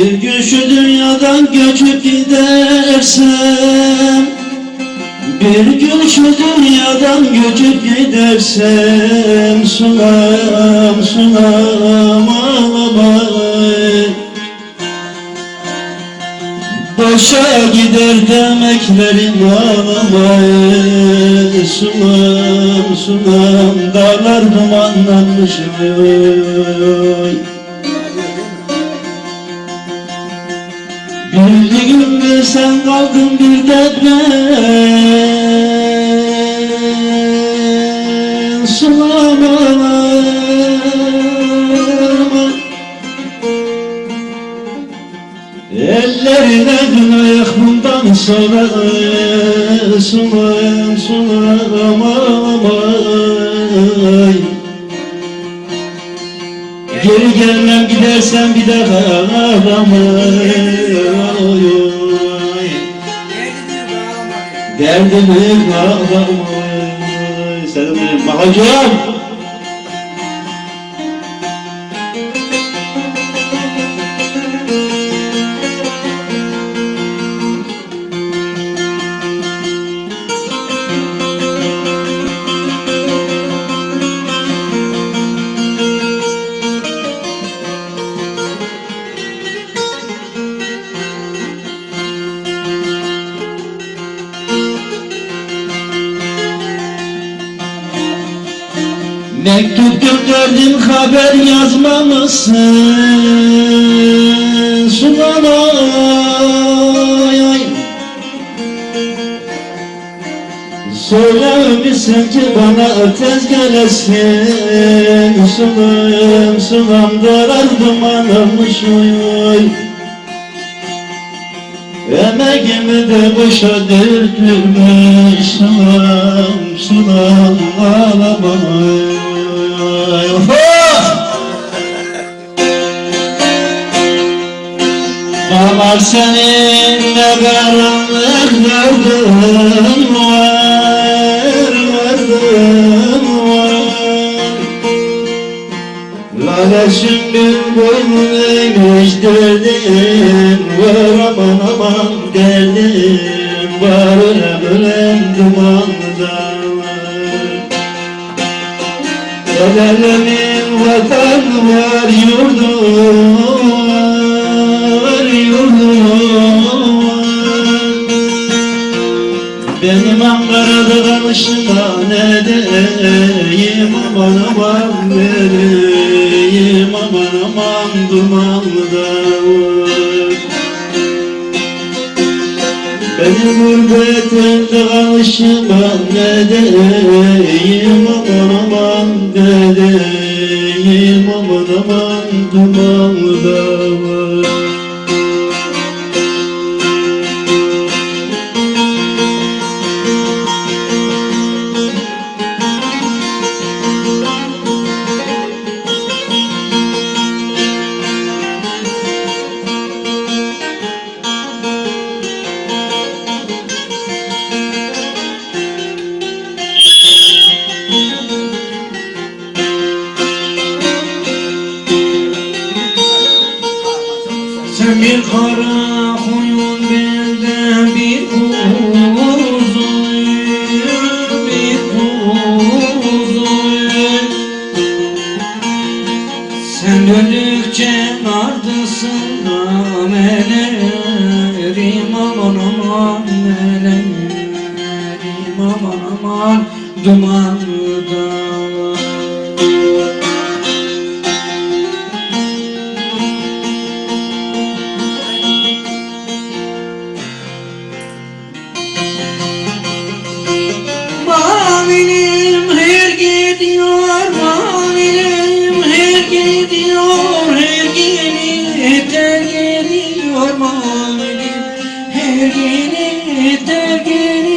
Bir gün şu dünyadan göçüp gidersem Bir gün şu dünyadan göçüp gidersem Sunam sunam ağlamay. Boşa gider demeklerim ağlamay. Sunam sunam dağlar dumanlanmış oy Bir gün bir sen kaldın bir deprem Sulama Ellerine dün ayak bundan sonra. Sulam sulam amay Geri gelmem gidersen bir daha ağlamay Derdimi ağlamay Selam Mahacım Mektup gönderdim haber yazmamışsın. Sulamay Söylemişsin ki bana tez gelesin. Sulam sulam darar duman olmuş oy oy. Emeğimi de boşa dökülmüş Sulam sulam ağlamay Damar senin ne karanlık derdin var, derdin var. Lale sümbül boynun eğmiş derdin var aman aman derdin var dumanda var El alemin vatan var yurdu Benim Ankara'da kalışıma ne diyeyim? Aman aman vereyim. Aman aman dumanlı benim gurbetinde kalışıma ne diyeyim? Aman aman ne diyeyim aman aman dumanlı var bir kara koyun bende bir kuzu bir kuzu Sen döndükçe ardısında melerim aman aman melerim aman aman dumanlı dağlar